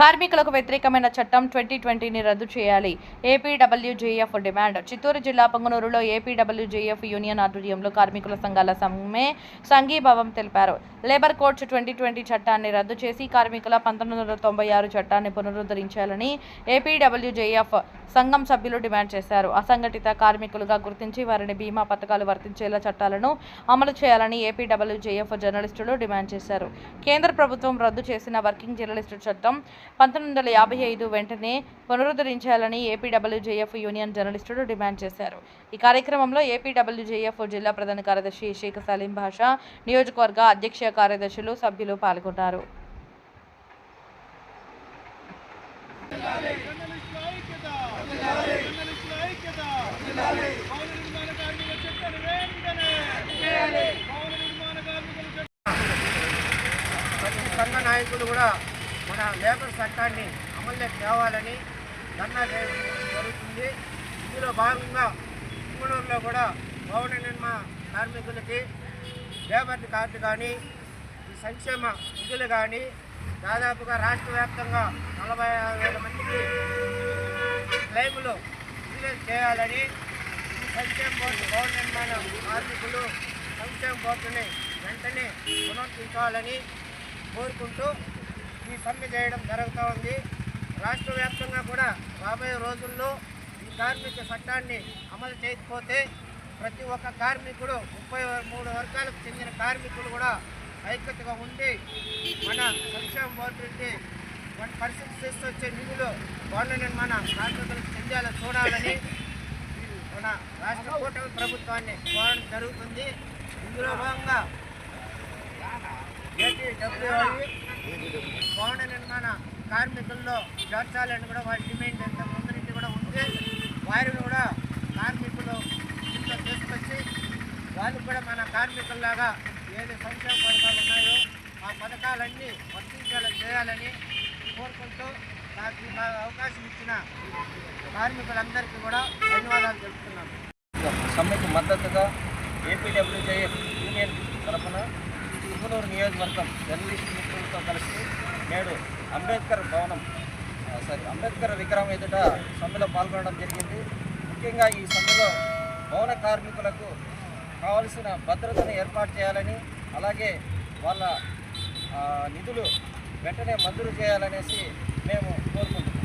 కార్మికులకు వ్యతిరేకమైన చట్టం ట్వంటీ ట్వంటీని రద్దు చేయాలి. APWJF demand. చిత్తూరు జిల్లా పొంగనూరులో ఏపీడబ్ల్యూజేఎఫ్ యూనియన్ ఆధ్వర్యంలో కార్మికుల సంఘాల సమ్మె సంఘీభావం తెలిపారు. లేబర్ కోడ్స్ ట్వంటీ ట్వంటీ చట్టాన్ని రద్దు చేసి కార్మికుల పంతొమ్మిది వందల తొంభై ఆరు చట్టాన్ని పునరుద్ధరించాలని ఏపీడబ్ల్యూజేఎఫ్ సంఘం సభ్యులు డిమాండ్ చేశారు. అసంఘటిత కార్మికులుగా గుర్తించి వారిని బీమా పథకాలు వర్తించేలా చట్టాలను అమలు చేయాలని ఏపీడబ్ల్యూజేఎఫ్ జర్నలిస్టులు డిమాండ్ చేశారు. కేంద్ర ప్రభుత్వం రద్దు చేసిన వర్కింగ్ జర్నలిస్టు చట్టం పంతొమ్మిది వందల యాభై ఐదు వెంటనే పునరుద్ధరించాలని ఏపీడబ్ల్యూజేఎఫ్ యూనియన్ జర్నలిస్టులు డిమాండ్ చేశారు. ఈ కార్యక్రమంలో ఏపీడబ్ల్యూజేఎఫ్ జిల్లా ప్రధాన కార్యదర్శి షేక్ సలీం భాషా నియోజకవర్గ అధ్యక్ష కార్యదర్శులు సభ్యులు పాల్గొన్నారు. సంఘ నాయకులు కూడా మన లేబర్ చట్టాన్ని అమల్లోకి తేవాలని ధర్నా చేయడం జరుగుతుంది. ఇందులో భాగంగా కుంగళూరులో కూడా భవన నిర్మాణ కార్మికులకి లేబర్ కార్డు కానీ సంక్షేమ నిధులు కానీ దాదాపుగా రాష్ట్ర వ్యాప్తంగా నలభై ఆరు వేల మందికి క్లెయిములు రిలీజ్ చేయాలని ఈ సంక్షేమ బోర్డు భవన నిర్మాణ కార్మికులు సంక్షేమ బోర్డుని వెంటనే పునరుద్ధరించాలని కోరుకుంటూ ఈ సమ్మె చేయడం జరుగుతూ ఉంది. రాష్ట్ర వ్యాప్తంగా కూడా రాబోయే రోజుల్లో ఈ కార్మిక చట్టాన్ని అమలు చేయకపోతే ప్రతి ఒక్క కార్మికుడు ముప్పై మూడు వర్గాలకు చెందిన కార్మికులు కూడా ఐక్యతగా ఉండి మన సంక్షేమ బోర్డు మన పరిస్థితి తీసుకొచ్చే నిధులు భవన మన కార్మికులకు చెందేలా చూడాలని మన రాష్ట్ర కూటమి ప్రభుత్వాన్ని కోరడం జరుగుతుంది. ఇందులో భాగంగా ఏపీడబ్ల్యూఐ భవన నిర్మాణ కార్మికుల్లో చేర్చాలని కూడా వారి డిమాండ్ ఎంత ముందు నుండి కూడా ఉంది వారిని కూడా కార్మికులు ఇంట్లో తీసుకొచ్చి వాళ్ళు కూడా మన కార్మికుల్లాగా ఏది సంక్షేమ పథకాలు ఉన్నాయో ఆ పథకాలన్నీ వర్తించేలా చేయాలని కోరుకుంటూ నాకు అవకాశం ఇచ్చిన కార్మికులందరికీ కూడా ధన్యవాదాలు తెలుపుతున్నాను. సమ్మెకు మద్దతుగా ఏపీడబ్ల్యూజేఎఫ్ యూనియన్ తరఫున తిరుపూరు నియోజకవర్గం జర్నలిస్ట్ మిత్రులతో కలిసి నేడు అంబేద్కర్ భవనం సారీ అంబేద్కర్ విగ్రహం ఎదుట సమ్మెలో పాల్గొనడం జరిగింది. ముఖ్యంగా ఈ సమ్మెలో భవన కార్మికులకు కావలసిన భద్రతను ఏర్పాటు చేయాలని అలాగే వాళ్ళ నిధులు వెంటనే మంజూరు చేయాలనేసి మేము కోరుకుంటున్నాం.